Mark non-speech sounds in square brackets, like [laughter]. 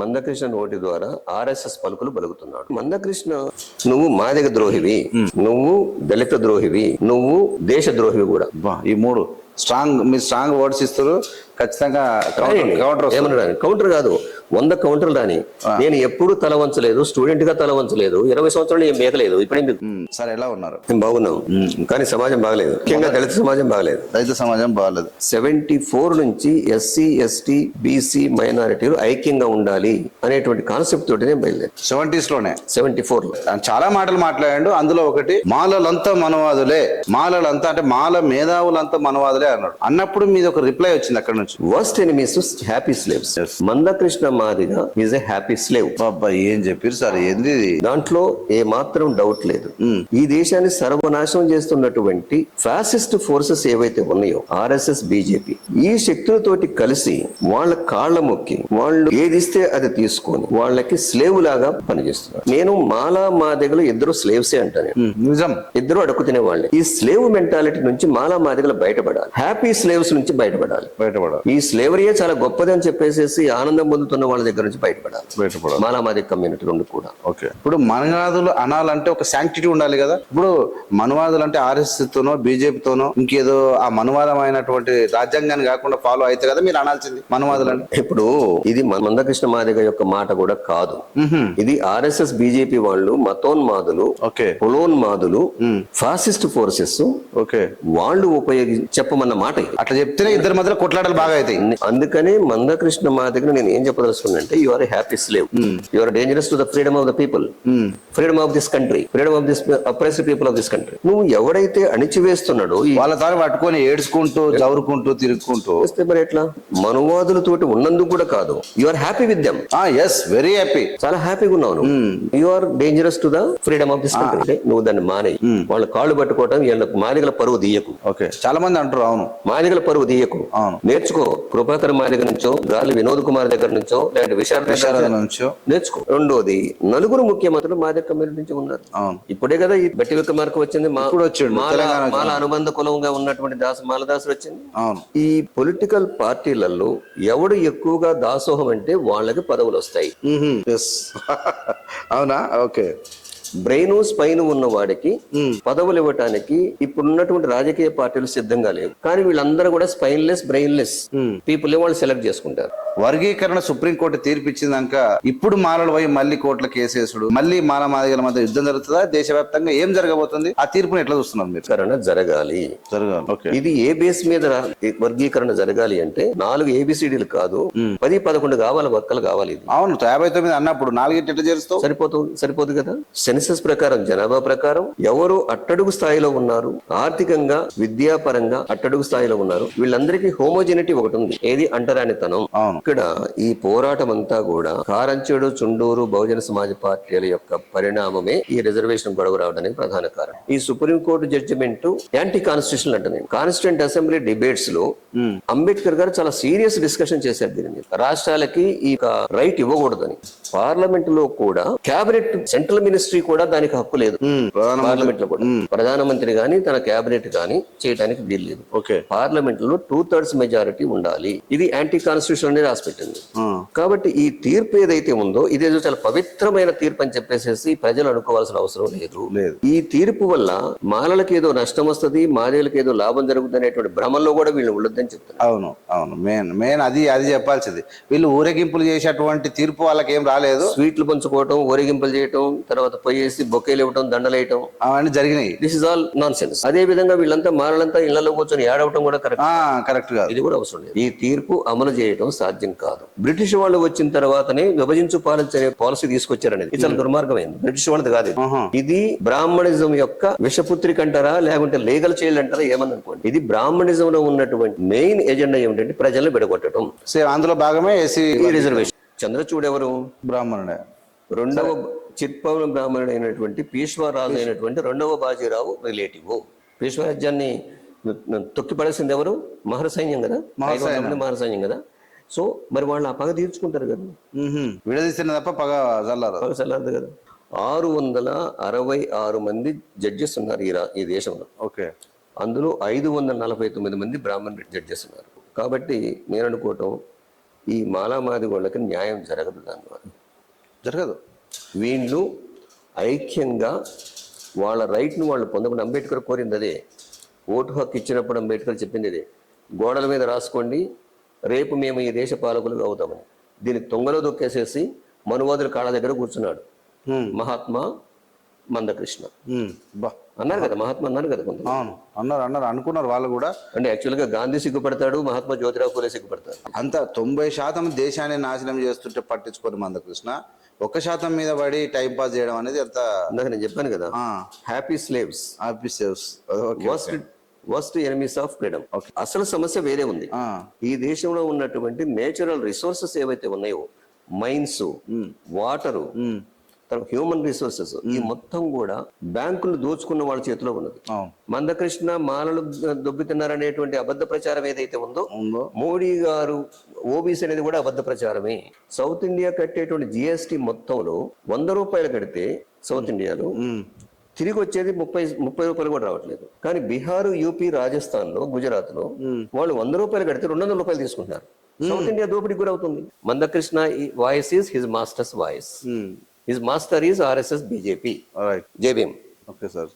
మందకృష్ణ నోటి ద్వారా ఆర్ఎస్ఎస్ పలుకులు పలుకుతున్నాడు. మందకృష్ణ నువ్వు మాదిగ ద్రోహివి. నువ్వు దళిత ద్రోహివి. నువ్వు దేశ ద్రోహివి కూడా ఈ మూడు స్ట్రాంగ్ మీరు స్ట్రాంగ్ వర్డ్స్ ఇస్తారు. ఖచ్చితంగా కౌంటర్ కౌంటర్ వస్తుంది. ఏమన్నా రాని కౌంటర్ కాదు. వంద కౌంటర్లు రాని. నేను ఎప్పుడు తల వంచలేదు స్టూడెంట్గా తల వంచలేదు. ఇరవై సంవత్సరాలు ఏం మేకలేదు. ఇప్పుడే సార్ ఎలా ఉన్నారు? మేము. బాగున్నాం కానీ సమాజం బాగలేదు. ముఖ్యంగా దళిత సమాజం బాగలేదు. రైతు సమాజం బాగాలేదు. సెవెంటీ ఫోర్ నుంచి ఎస్సీ ఎస్టీ బీసీ మైనారిటీలు ఐక్యంగా ఉండాలి అనేటువంటి కాన్సెప్ట్ తోటి నేను బయలుదేరి సెవెంటీస్లోనే? సెవెంటీ ఫోర్లో చాలా మాటలు మాట్లాడాడు. అందులో ఒకటి మాలలంతా మనవాదులే. మాలలంతా అంటే మాల మేధావులంతా మనవాదులే అన్నాడు. అన్నప్పుడు మీది ఒక రిప్లై వచ్చింది అక్కడ నుంచి worst enemies happy slaves. Mandakrishna Madiga is a happy slave ఏం చెప్పారు సార్? ఏంది? దాంట్లో ఏ మాత్రం డౌట్ లేదు. ఈ దేశాన్ని సర్వనాశనం చేస్తున్నటువంటి ఫ్యాసిస్ట్ ఫోర్సెస్ ఏవైతే ఉన్నాయో ఆర్ఎస్ఎస్ బీజేపీ ఈ శక్తులతోటి కలిసి వాళ్ళ కాళ్ళ మొక్కి వాళ్ళు ఏదిస్తే అది తీసుకొని వాళ్ళకి స్లేవ్ లాగా పనిచేస్తున్నారు. నేను మాలా మాదిగలు ఇద్దరు స్లేవ్సే అంటాను నిజం. ఇద్దరు అడుగు తినేవాళ్ళే. ఈ స్లేవ్ మెంటాలిటీ నుంచి మాలా మాదిగలు బయటపడాలి. హ్యాపీ స్లేవ్స్ నుంచి బయటపడాలి. బయటపడాలి. ఈ స్లేవరీయే చాలా గొప్పది అని చెప్పేసి ఆనందం పొందుతున్న వాళ్ళ దగ్గర నుంచి బయటపడాలి. బయటపడాలి. మాలా మాదిగ కమ్యూనిటీ రెండు కూడా. ఓకే. ఇప్పుడు మనవాదులు అనాలంటే ఒక శాంక్టిటీ ఉండాలి కదా. ఇప్పుడు మనువాదులు అంటే ఆర్ఎస్ తోనో బీజేపీతోనో ఇంకేదో ఆ మనువాదమైనటువంటి రాజ్యాంగాన్ని కాకుండా ఫాలో అయితే కదా మీరు అనాల్సింది మనువాదులు అంటే. ఇప్పుడు ఇది మందకృష్ణ మాదిగ యొక్క మాట కూడా కాదు. ఇది ఆర్ఎస్ఎస్ బీజేపీ వాళ్ళు మతోన్మాదులు ఓకే. పులోన్మాదులు ఫాసిస్ట్ ఫోర్సెస్ ఓకే. వాళ్ళు ఉపయోగి చెప్పమన్న మాట అట్లా చెప్తేనే ఇద్దరి మధ్యలో కొట్లాటలు బాగా అవుతాయి అందుకనే మందకృష్ణ మాదిగ నేను ఏం చెప్పదలుచుకున్నానంటే you are happy slave you are dangerous to the freedom of the people freedom of this country freedom of this oppressed people of this country నువ్వు ఎవడైతే అణిచివేస్తున్నాడో వాళ్ళ తాను పట్టుకొని ఏడ్చుకుంటూ జవురుకుంటూ తిరుక్కుంటూ చేస్తే మరి ఎట్లా? మనువాదులతోటి ఉన్నందుకు కూడా కాదు. You are happy with them ah yes very happy చాలా హ్యాపీగా ఉన్నావు you are dangerous to the freedom of this country నువ్వు దాన్ని మానేయి. వాళ్ళ కాళ్ళు పట్టుకోవటం వీళ్ళకు మాదిగల పరువు తీయకు. ఓకే చాలా మంది అంటారు అవును. మాదిగల పరువు తీయకు. అవును. నేర్చుకో. కృపాకర్ మాదిగ నుంచో గాలి వినోద్ కుమార్ దగ్గర నుంచో లేదంటే విశారద నుంచో. నేర్చుకో. రెండోది నలుగురు ముఖ్యమంత్రులు మాదిగ కమ్యూనిటీ నుంచి ఉన్నారు. ఇప్పుడే కదా ఈ బట్టి విక్రమార్క వచ్చింది. మా- మాల అనుబంధ కులంగా ఉన్నటువంటి దాసు మాలదాసులు వచ్చింది. ఈ పొలిటికల్ పార్టీలలో ఎవడు ఎక్కువగా దాసోహం అంటే వాళ్ళకి పదవులు వస్తాయి. [laughs] అవునా? ఓకే. బ్రెయిన్ స్పైన్ ఉన్న వాడికి పదవులు ఇవ్వటానికి ఇప్పుడున్నటువంటి రాజకీయ పార్టీలు సిద్ధంగా లేవు. కానీ వీళ్ళందరూ కూడా స్పైన్లెస్ బ్రెయిన్లెస్ పీపుల్ వాళ్ళు సెలెక్ట్ చేసుకుంటారు. వర్గీకరణ సుప్రీంకోర్టు తీర్పిచ్చిందాక ఇప్పుడు మాలలు పోయి మళ్ళీ కోర్టుల కేసేసుడు మళ్ళీ మాల మాదిగల మధ్య యుద్ధం జరుగుతుందా? దేశవ్యాప్తంగా ఏం జరగబోతుంది? ఆ తీర్పుని ఎట్లా చూస్తున్నారు మీరు? జరగాలి. జరగాలి ఇది ఏ బేస్ మీద వర్గీకరణ జరగాలి అంటే నాలుగు ఏబిసిడీలు కాదు పది పదకొండు కావాలి వర్కలు కావాలి అవును యాభై తొమ్మిది అన్నప్పుడు నాలుగింటి ఎట్లా చేరుస్తావు? సరిపోతు సరిపోదు కదా? సెన్సస్ ప్రకారం జనాభా ప్రకారం ఎవరు అట్టడుగు స్థాయిలో ఉన్నారు ఆర్థికంగా విద్యాపరంగా అట్టడుగు స్థాయిలో ఉన్నారు వీళ్ళందరికీ హోమోజెనిటీ ఒకటి ఉంది. ఏది అంటరానితనం? అవును. ఇక్కడ ఈ పోరాటం అంతా కూడా కారంచేడు చుండూరు బహుజన సమాజ పార్టీల యొక్క పరిణామమే ఈ రిజర్వేషన్ గొడవ రావడానికి ప్రధాన కారణం. ఈ supreme court judgement anti constitution అంటే కాన్స్టిట్యూంట్ అసెంబ్లీ డిబేట్స్లో అంబేద్కర్ గారు చాలా సీరియస్ డిస్కషన్ చేశారు దీని మీద రాష్ట్రాలకి ఈ రైట్ ఇవ్వకూడదని. పార్లమెంట్లో కూడా కేబినెట్ సెంట్రల్ మినిస్ట్రీ కూడా దానికి హక్కు లేదు. పార్లమెంట్లో కూడా. ప్రధానమంత్రి గాని తన కేబినెట్ గాని చేయడానికి వీలు లేదు. ఓకే. పార్లమెంట్లో టూ థర్డ్స్ మెజారిటీ ఉండాలి. ఇది యాంటీ కాన్స్టిట్యూషన్ అనేది రాసిపెట్టింది. కాబట్టి ఈ తీర్పు ఏదైతే ఉందో ఇదేదో చాలా పవిత్రమైన తీర్పు అని చెప్పేసి ప్రజలు అనుకోవాల్సిన అవసరం లేదు. లేదు. ఈ తీర్పు వల్ల మాలలకు ఏదో నష్టం వస్తుంది మాదేలకు ఏదో లాభం జరుగుతుంది అనేటువంటి భ్రమంలో కూడా వీళ్ళు ఉండొద్దని చెప్తున్నారు. అవును అవును. మెయిన్ మెయిన్ అది అది చెప్పాల్సింది. వీళ్ళు ఊరేగింపులు చేసేటువంటి తీర్పు వాళ్ళకి ఏం రాలేదు. స్వీట్లు పంచుకోవటం ఊరేగింపులు చేయటం తర్వాత పోయేసి బొకేలు ఇవ్వటం దండలేయటం అవన్నీ జరిగినాయి. This is all nonsense అదే విధంగా వీళ్ళంతా మాలలంతా ఇళ్ళలో కూర్చొని ఏడవటం కూడా కరెక్ట్ కరెక్ట్ కాదు. ఇది కూడా అవసరం లేదు. ఈ తీర్పు అమలు చేయడం సాధ్యం కాదు. బ్రిటిష్ వాళ్ళు వచ్చిన తర్వాతనే విభజించు పాలించే పాలసీ తీసుకొచ్చారనేది. ఇది చాలా దుర్మార్గమైంది. బ్రిటిష్ వాళ్ళది కాదు ఇది. బ్రాహ్మణిజం యొక్క విషపుత్రిక అంటారా లేకుంటే లీగల్ చైల్డ్ అంటారా ఏమని అనుకోండి. ఇది బ్రాహ్మణిజం లో ఉన్నటువంటి మెయిన్ ఎజెండా ఏమిటంటే ప్రజలను విడగొట్టడం సేమ్ అందులో భాగమే ఎస్సీ రిజర్వేషన్. చంద్రచూడ్ ఎవరు బ్రాహ్మణుడే. రెండవ చిత్పవన బ్రాహ్మణుడు అయినటువంటి పీష్వారాజు అయినటువంటి రెండవ బాజీరావు రిలేటివ్. పీష్వరాజ్యాన్ని తొక్కి పడేసింది ఎవరు మహర సైన్యం కదా? ఐదు వందల మంది మహర సైన్యం కదా? సో మరి వాళ్ళు ఆ పగ తీర్చుకుంటారు కదా. విడదీసిన తప్ప పగ చల్లారు పగ చల్లారదు కదా? ఆరు వందల అరవై ఆరు మంది జడ్జెస్ ఉన్నారు ఈ ఈ దేశంలో. ఓకే. అందులో ఐదు వందల నలభై తొమ్మిది మంది బ్రాహ్మణ్ జడ్జెస్ ఉన్నారు. కాబట్టి నేను అనుకోవటం ఈ మాలామాది వాళ్ళకి న్యాయం జరగదు దానివల్ల. జరగదు. వీళ్ళు ఐక్యంగా వాళ్ళ రైట్ను వాళ్ళు పొందకుండా అంబేద్కర్ కోరింది అదే. ఓటు హక్కు ఇచ్చినప్పుడు అంబేద్కర్ చెప్పింది అదే. గోడల మీద రాసుకోండి రేపు మేము ఈ దేశ పాలకులుగా అవుతామని. దీన్ని తొంగలో దొక్కేసేసి మనువాదుల కాళ్ళ దగ్గర కూర్చున్నాడు. మహాత్మా మందకృష్ణ. బా. అన్నారు కదా మహాత్మా అన్నారు కదా కొంత అవును అన్నారు అన్నారు అనుకున్నారు వాళ్ళు కూడా. అంటే యాక్చువల్గా గాంధీ సిగ్గుపడతాడు మహాత్మా జ్యోతిరావు పూలే సిగ్గుపడతాడు అంత తొంభై శాతం దేశాన్ని నాశనం చేస్తుంటే పట్టించుకోరు మందకృష్ణ. ఒక్క శాతం మీద పడి టైం పాస్ చేయడం అనేది అంత ఇందాక నేను చెప్పాను కదా happy slaves officers worst worst enemies of freedom అసలు సమస్య వేరే ఉంది. ఈ దేశంలో ఉన్నటువంటి నేచురల్ రిసోర్సెస్ ఏవైతే ఉన్నాయో మైన్స్ వాటరు తర్వాత హ్యూమన్ రిసోర్సెస్ ఈ మొత్తం కూడా బ్యాంకులు దోచుకున్న వాళ్ళ చేతిలో ఉన్నది. మందకృష్ణ మాలలు దొబ్బుతున్నారనేటువంటి అబద్ధ ప్రచారం ఏదైతే ఉందో మోడీ గారు ఓబీసీ అనేది కూడా అబద్ధ ప్రచారమే. సౌత్ ఇండియా కట్టేటువంటి జిఎస్టి మొత్తంలో వంద రూపాయలు కడితే సౌత్ ఇండియాలో తిరిగి వచ్చేది ముప్పై ముప్పై రూపాయలు కూడా రావట్లేదు. కానీ బీహార్ యూపీ రాజస్థాన్లో గుజరాత్లో వాళ్ళు వంద రూపాయలు కడితే రెండు వందల రూపాయలు తీసుకుంటున్నారు. సౌత్ ఇండియా దోపిడీకి గురవుతుంది. Mandakrishna voice is his master's voice. His master is RSS BJP. All right. JBM. Okay, sir.